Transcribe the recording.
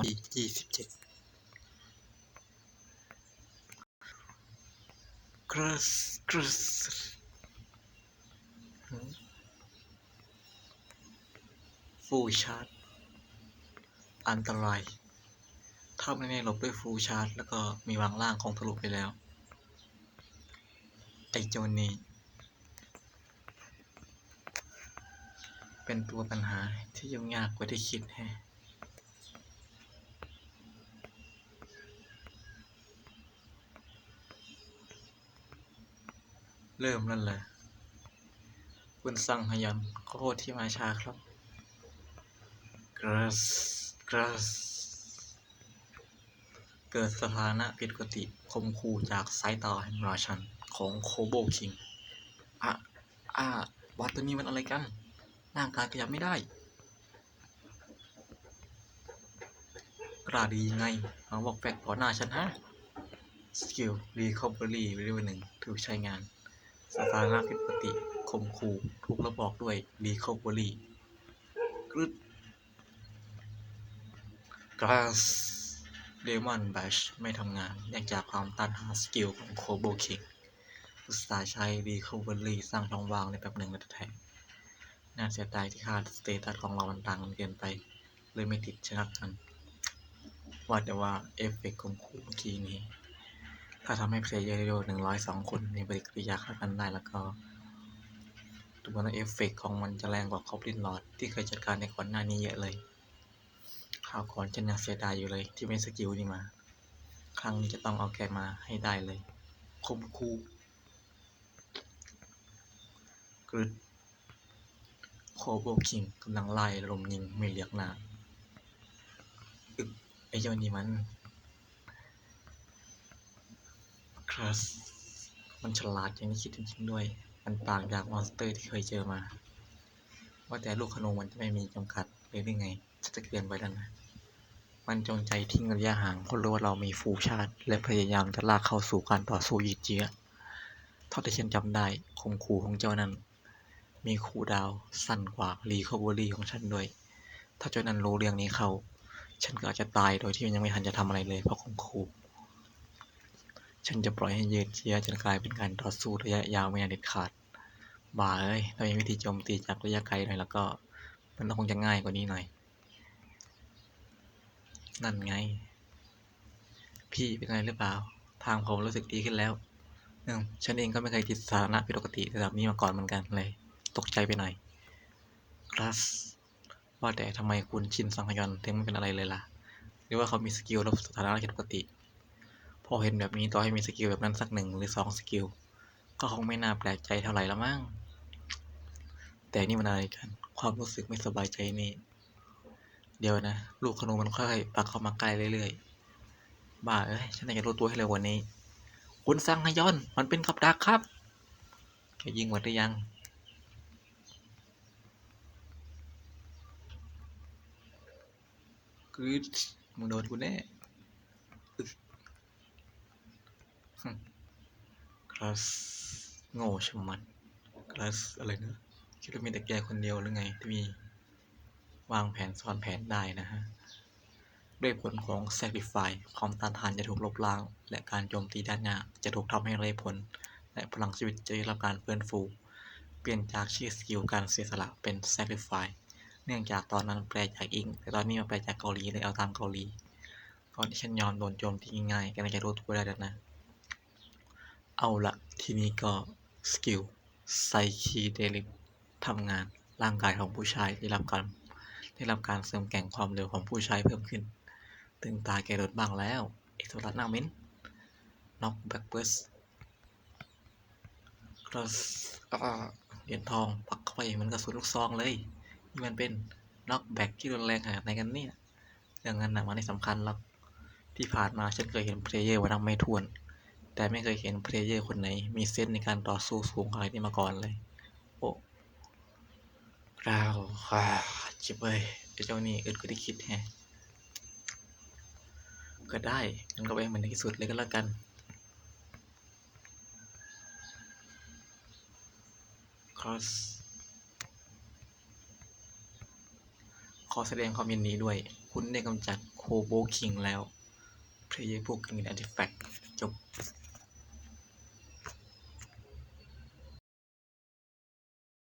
อีกยี่สิบเจ็ดกรสกรสฟูชาร์จอันตราย ถ้าไม่ได้หลบด้วยฟูชาร์จแล้วก็มีวางล่างคงทะลุไปแล้ว ไอโจนนี้ เป็นตัวปัญหาที่ยุ่งยากกว่าที่คิดแฮะ เริ่มนั่นแหละคุณสั่งฮยันขอโทษที่มาช้าครับกรัสกรัสเกิดสถานะผิดปกติคมคูจากสายตาแห่งราชันของโคโบคิงอะอะวัดตัวนี้มันอะไรกันร่างกายขยับไม่ได้กล้าดียังไงมาบอกแฟกต่อหน้าฉันฮะสกิลรีคอเบอรี่วิดีโอหนึ่งถูกใช้งาน สถานะผิดปกติคมคูถูกระบอกด้วยรีคอเบอรี่กรึดกราสเดมอนแบชไม่ทำงานเนื่องจากความต้านทานสกิลของโคโบคิงอุตสาห์ใช้รีคอเบอรี่สร้างช่องว่างในแบบหนึ่งและแทนน่าเสียดายที่ค่าสเตตัสของเรามันต่างกันเกินไป เลยไม่ติดชนะกัน ว่าแต่ว่าเอฟเฟกต์ของคูเมื่อกี้นี้ ถ้าทำให้เพลเยอร์โยหนึ่งร้อยสองคนมีปฏิกิริยาเข้ากันได้แล้วก็ตัวนั้นเอฟเฟกต์ของมันจะแรงกว่าคอปลินลอดที่เคยจัดการในก่อนหน้านี้เยอะเลยข่าวก่อนฉันยังเสียดายอยู่เลยที่ไม่สกิลนี่มา ครั้งนี้จะต้องเอาแกมาให้ได้เลยคมคูกรึดโคโบคิงกำลังไล่ลมยิงไม่เลียกหนาอึไอเจ้านี่มัน ครัสมันฉลาดอย่างที่คิดจริงๆด้วย มันต่างจากมอนสเตอร์ที่เคยเจอมา ว่าแต่ลูกขนมมันจะไม่มีจำกัดเลยหรือไงจะจะเกินไปแล้วนะ มันจงใจทิ้งระยะห่างเพราะรู้ว่าเรามีฟูชาติ และพยายามจะลากเข้าสู่การต่อสู้ยืดเยื้อเท่าที่ฉันจำได้คมคูของเจ้านั้น มีคูลดาวสั้นกว่ารีคอเวอรี่ของฉันด้วย ถ้าเจ้านั้นรู้เรื่องนี้เขาฉันก็อาจจะตายโดยที่ยังไม่ทันจะทำอะไรเลยเพราะคมคู ฉันจะปล่อยให้ยืดเยื้อจนกลายเป็นการต่อสู้ระยะยาวไม่นานเด็ดขาด บ่าเอ้ยถ้ามีวิธีโจมตีจากระยะไกลหน่อยแล้วก็ มันคงจะง่ายกว่านี้หน่อย นั่นไง พี่เป็นไงหรือเปล่า ทางผมรู้สึกดีขึ้นแล้วเอืมฉันเองก็ไม่เคยติดสถานะผิดปกติระดับนี้มาก่อนเหมือนกันเลย ตกใจไปหน่อยครัสว่าแต่ทำไมคุณชินสังหยอนถึงไม่เป็นอะไรเลยล่ะ หรือว่าเขามีสกิลลบสถานะผิดปกติ พอเห็นแบบนี้ต่อให้มีสกิลแบบนั้นสักหนึ่งหรือสองสกิล ก็คงไม่น่าแปลกใจเท่าไหร่ละมั้ง แต่นี่มันอะไรกัน ความรู้สึกไม่สบายใจนี่ เดี๋ยวนะ ลูกขนูมันค่อยๆปักเข้ามาใกล้เรื่อยๆ บ้าเอ้ย ฉันอยากจะรู้ตัวให้เร็วกว่านี้ คุณซังฮยอน มันเป็นกับดักครับแกยิงหมดหรือยังกรีดมึงโดนกูแน่อึก คลาสโง่ชะมันคลาสอะไรนะคิดว่ามีแต่แกคนเดียวหรือไงที่มีวางแผนซ้อนแผนได้นะฮะด้วยผลของ Sacrifice ความต้านทานจะถูกลบล้าง และการโจมตีด้านหน้าจะถูกทำให้ไร้ผล และพลังชีวิตจะได้รับการเฟื้นฟู เปลี่ยนจากชื่อสกิลการเสียสละเป็น Sacrifice เนื่องจากตอนนั้นแปลจากอิงแต่ตอนนี้มาแปลจากเกาหลีเลยเอาตามเกาหลี ก่อนที่ฉันยอมโดนโจมตีง่ายๆก็น่าจะรู้ตัวได้แล้วนะ เอาละทีนี้ก็สกิลไซคีเดลิกทำงานร่างกายของผู้ชายได้รับการได้รับการเสริมแก่งความเร็วของผู้ชายเพิ่มขึ้น ตึงตาแกรดบ้างแล้ว เอกโทรัสนาเมนน็อกแบ็กเบิร์สครอสเหรียญทองปักเข้าไปมือนกระสุนลูกซองเลยนี่มันเป็นน็อกแบ็กที่รุนแรงขนาดไหนกันเนี่ยเรื่องนั้นนะมันไม่สำคัญหรอกที่ผ่านมาฉันเคยเห็นเพลเยอร์วันนับไม่ถ้วน แต่ไม่เคยเห็นเพลเยอร์คนไหน มีเซนในการต่อสู้สูงขนาดนี้มาก่อนเลย โอ้กราวฮ่าจิบเอ้ยไอเจ้านี่อึดกว่าที่คิดแฮะก็ได้งั้นก็ไปให้มันในที่สุดเลยก็แล้วกัน cross ขอแสดงความยินดีด้วย คุณได้กำจัดโคโบคิงแล้วเพลย์พวกกินอาร์ติแฟกจบ